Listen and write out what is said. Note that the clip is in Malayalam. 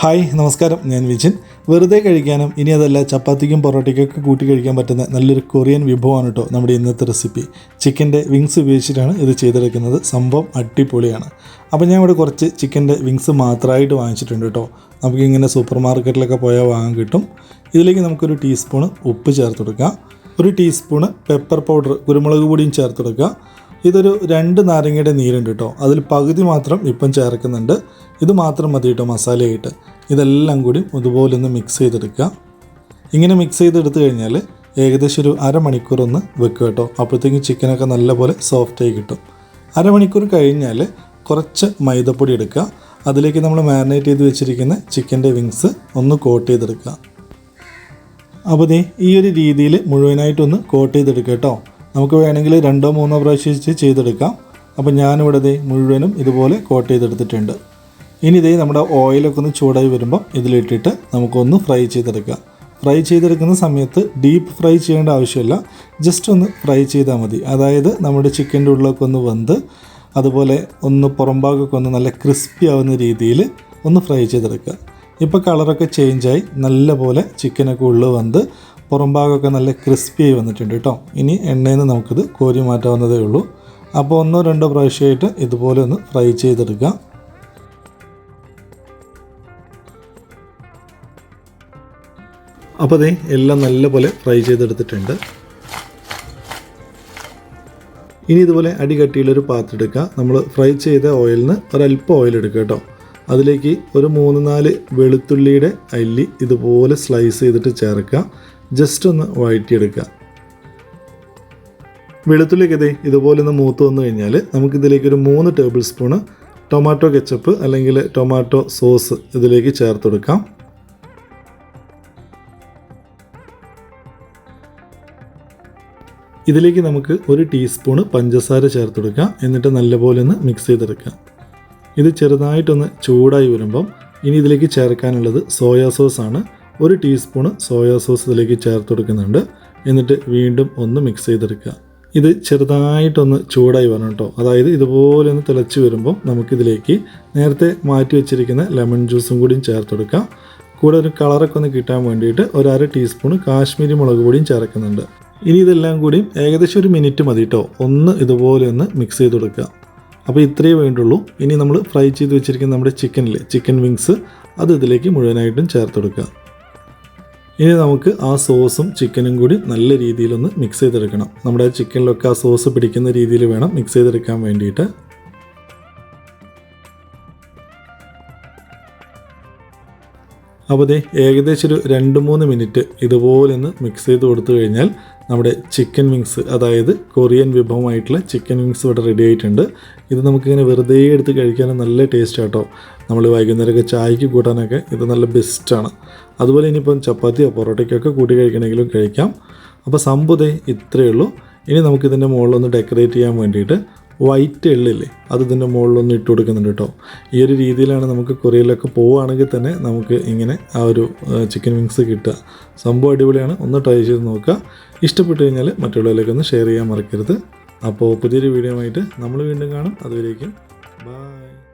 ഹായ് നമസ്കാരം. ഞാൻ വിജിൻ. വെറുതെ കഴിക്കാനും ഇനി അതല്ല ചപ്പാത്തിക്കും പൊറോട്ടയ്ക്കൊക്കെ കൂട്ടി കഴിക്കാൻ പറ്റുന്ന നല്ലൊരു കൊറിയൻ വിഭവമാണ് കേട്ടോ നമ്മുടെ ഇന്നത്തെ റെസിപ്പി. ചിക്കന്റെ വിങ്സ് ഉപയോഗിച്ചിട്ടാണ് ഇത് ചെയ്തെടുക്കുന്നത്. സംഭവം അടിപൊളിയാണ്. അപ്പോൾ ഞാൻ ഇവിടെ കുറച്ച് ചിക്കന്റെ വിങ്സ് മാത്രമായിട്ട് വാങ്ങിച്ചിട്ടുണ്ട് കേട്ടോ നമുക്കിങ്ങനെ സൂപ്പർ മാർക്കറ്റിലൊക്കെ പോയാൽ വാങ്ങാൻ കിട്ടും. ഇതിലേക്ക് നമുക്കൊരു ടീസ്പൂണ് ഉപ്പ് ചേർത്ത് കൊടുക്കാം. ഒരു ടീസ്പൂണ് പെപ്പർ പൗഡർ കുരുമുളക് പൊടിയും ചേർത്ത് കൊടുക്കുക ഇതൊരു രണ്ട് നാരങ്ങയുടെ നീരുണ്ട് കേട്ടോ അതിൽ പകുതി മാത്രം ഇപ്പം ചേർക്കുന്നുണ്ട്. ഇത് മാത്രം മതി കേട്ടോ മസാലയായിട്ട്. ഇതെല്ലാം കൂടി ഇതുപോലെ ഒന്ന് മിക്സ് ചെയ്തെടുക്കുക. ഇങ്ങനെ മിക്സ് ചെയ്തെടുത്ത് കഴിഞ്ഞാൽ ഏകദേശം ഒരു അരമണിക്കൂർ ഒന്ന് വെക്കുക കേട്ടോ അപ്പോഴത്തേക്കും ചിക്കനൊക്കെ നല്ലപോലെ സോഫ്റ്റായി കിട്ടും. അരമണിക്കൂർ കഴിഞ്ഞാൽ കുറച്ച് മൈദപ്പൊടി എടുക്കുക. അതിലേക്ക് നമ്മൾ മാരിനേറ്റ് ചെയ്ത് വെച്ചിരിക്കുന്ന ചിക്കന്റെ വിങ്സ് ഒന്ന് കോട്ട് ചെയ്തെടുക്കുക. അപ്പോൾ ഈ ഒരു രീതിയിൽ മുഴുവനായിട്ടൊന്ന് കോട്ട് ചെയ്തെടുക്കുക കേട്ടോ നമുക്ക് വേണമെങ്കിൽ രണ്ടോ മൂന്നോ പ്രാവശ്യം വെച്ച് ചെയ്തെടുക്കാം. അപ്പോൾ ഞാനിവിടെ ഇതേ മുഴുവനും ഇതുപോലെ കോട്ട് ചെയ്തെടുത്തിട്ടുണ്ട്. ഇനി ഇതേ നമ്മുടെ ഓയിലൊക്കെ ഒന്ന് ചൂടായി വരുമ്പോൾ ഇതിലിട്ടിട്ട് നമുക്കൊന്ന് ഫ്രൈ ചെയ്തെടുക്കാം. ഫ്രൈ ചെയ്തെടുക്കുന്ന സമയത്ത് ഡീപ്പ് ഫ്രൈ ചെയ്യേണ്ട ആവശ്യമില്ല. ജസ്റ്റ് ഒന്ന് ഫ്രൈ ചെയ്താൽ മതി. അതായത് നമ്മുടെ ചിക്കന്റെ ഉള്ളിലൊക്കെ ഒന്ന് വെന്ത് അതുപോലെ ഒന്ന് പുറം ഭാഗമൊക്കെ ഒന്ന് നല്ല ക്രിസ്പി ആവുന്ന രീതിയിൽ ഒന്ന് ഫ്രൈ ചെയ്തെടുക്കുക. ഇപ്പോൾ കളറൊക്കെ ചേഞ്ചായി നല്ല പോലെ ചിക്കനൊക്കെ ഉള്ളിൽ വന്ന് പുറം ഭാഗമൊക്കെ നല്ല ക്രിസ്പി ആയി വന്നിട്ടുണ്ട് കേട്ടോ. ഇനി എണ്ണയിൽ നിന്ന് നമുക്കിത് കോരി മാറ്റാവുന്നതേ ഉള്ളൂ. അപ്പോൾ ഒന്നോ രണ്ടോ പ്രാവശ്യമായിട്ട് ഇതുപോലെ ഒന്ന് ഫ്രൈ ചെയ്തെടുക്കാം. അപ്പോൾ അതേ എല്ലാം നല്ലപോലെ ഫ്രൈ ചെയ്തെടുത്തിട്ടുണ്ട്. ഇനി ഇതുപോലെ അടി കട്ടിയുള്ളൊരു പാത്രം എടുക്കുക നമ്മൾ ഫ്രൈ ചെയ്ത ഓയിലിൽ നിന്ന് ഒരല്പം ഓയിൽ എടുക്കുക കേട്ടോ. അതിലേക്ക് ഒരു മൂന്ന് നാല് വെളുത്തുള്ളിയുടെ അല്ലി ഇതുപോലെ സ്ലൈസ് ചെയ്തിട്ട് ചേർക്കുക ജസ്റ്റ് ഒന്ന് വഴറ്റിയെടുക്കുക. വെളുത്തുള്ളിയൊക്കെ ഇതേ ഇതുപോലെ ഒന്ന് മൂത്ത് വന്നു കഴിഞ്ഞാൽ നമുക്കിതിലേക്ക് ഒരു മൂന്ന് ടേബിൾ സ്പൂണ് ടൊമാറ്റോ കെച്ചപ്പ് അല്ലെങ്കിൽ ടൊമാറ്റോ സോസ് ഇതിലേക്ക് ചേർത്ത് കൊടുക്കാം. ഇതിലേക്ക് നമുക്ക് ഒരു ടീസ്പൂണ് പഞ്ചസാര ചേർത്ത് കൊടുക്കാം എന്നിട്ട് നല്ലപോലെ ഒന്ന് മിക്സ് ചെയ്തെടുക്കാം ഇത് ചെറുതായിട്ടൊന്ന് ചൂടായി വരുമ്പം ഇനി ഇതിലേക്ക് ചേർക്കാനുള്ളത് സോയാ സോസ് ആണ്. ഒരു ടീസ്പൂണ് സോയാ സോസ് ഇതിലേക്ക് ചേർത്ത് കൊടുക്കുന്നുണ്ട്. എന്നിട്ട് വീണ്ടും ഒന്ന് മിക്സ് ചെയ്തെടുക്കുക. ഇത് ചെറുതായിട്ടൊന്ന് ചൂടായി വരണം കേട്ടോ അതായത് ഇതുപോലെ ഒന്ന് തിളച്ച് വരുമ്പം നമുക്കിതിലേക്ക് നേരത്തെ മാറ്റി വെച്ചിരിക്കുന്ന ലെമൺ ജ്യൂസും കൂടിയും ചേർത്ത് കൊടുക്കാം. കൂടെ ഒരു കളറൊക്കെ ഒന്ന് കിട്ടാൻ വേണ്ടിയിട്ട് ഒരു അര ടീസ്പൂൺ കാശ്മീരി മുളക് പൊടിയും ചേർക്കുന്നുണ്ട്. ഇനി ഇതെല്ലാം കൂടിയും ഏകദേശം ഒരു മിനിറ്റ് മതി കേട്ടോ ഒന്ന് ഇതുപോലെ ഒന്ന് മിക്സ് ചെയ്ത് കൊടുക്കുക. അപ്പോൾ ഇത്രയേ വേണ്ടുള്ളൂ. ഇനി നമ്മൾ ഫ്രൈ ചെയ്ത് വെച്ചിരിക്കുന്ന നമ്മുടെ ചിക്കനിൽ ചിക്കൻ വിങ്സ് അത് ഇതിലേക്ക് മുഴുവനായിട്ടും ചേർത്ത് കൊടുക്കുക. ഇനി നമുക്ക് ആ സോസും ചിക്കനും കൂടി നല്ല രീതിയിലൊന്ന് മിക്സ് ചെയ്തെടുക്കണം. നമ്മുടെ ചിക്കനിലൊക്കെ ആ സോസ് പിടിക്കുന്ന രീതിയിൽ വേണം മിക്സ് ചെയ്തെടുക്കാൻ വേണ്ടിയിട്ട്. അപ്പോൾ ഏകദേശം ഒരു രണ്ട് മൂന്ന് മിനിറ്റ് ഇതുപോലെ ഒന്ന് മിക്സ് ചെയ്ത് കൊടുത്തു കഴിഞ്ഞാൽ നമ്മുടെ ചിക്കൻ വിങ്സ് അതായത് കൊറിയൻ വിഭവമായിട്ടുള്ള ചിക്കൻ വിങ്സ് ഇവിടെ റെഡി ആയിട്ടുണ്ട്. ഇത് നമുക്കിങ്ങനെ വെറുതെ എടുത്ത് കഴിക്കാനും നല്ല ടേസ്റ്റ് ആട്ടോ. നമ്മൾ വൈകുന്നേരമൊക്കെ ചായക്ക് കൂട്ടാനൊക്കെ ഇത് നല്ല ബെസ്റ്റാണ് അതുപോലെ ഇനിയിപ്പം ചപ്പാത്തിയോ പൊറോട്ടയ്ക്കൊക്കെ കൂട്ടി കഴിക്കണമെങ്കിലും കഴിക്കാം. അപ്പോൾ സമ്പുതേ ഇത്രയേ ഉള്ളൂ. ഇനി നമുക്കിതിന്റെ മുകളിലൊന്ന് ഡെക്കറേറ്റ് ചെയ്യാൻ വേണ്ടിയിട്ട് വൈറ്റ് എള്ളില്ലേ അത് ഇതിന്റെ മുകളിലൊന്ന് ഇട്ട് കൊടുക്കുന്നുണ്ട് കേട്ടോ. ഈ ഒരു രീതിയിലാണ് നമുക്ക് കൊറിയയിലൊക്കെ പോവുകയാണെങ്കിൽ തന്നെ നമുക്ക് ഇങ്ങനെ ആ ഒരു ചിക്കൻ വിങ്സ് കിട്ടുക. സംഭവം അടിപൊളിയാണ്. ഒന്ന് ട്രൈ ചെയ്ത് നോക്കുക. ഇഷ്ടപ്പെട്ടു കഴിഞ്ഞാൽ മറ്റുള്ളവരിലേക്ക് ഒന്ന് ഷെയർ ചെയ്യാൻ മറക്കരുത്. അപ്പോൾ പുതിയൊരു വീഡിയോ ആയിട്ട് നമ്മൾ വീണ്ടും കാണും. അതുവരേക്കും ബൈ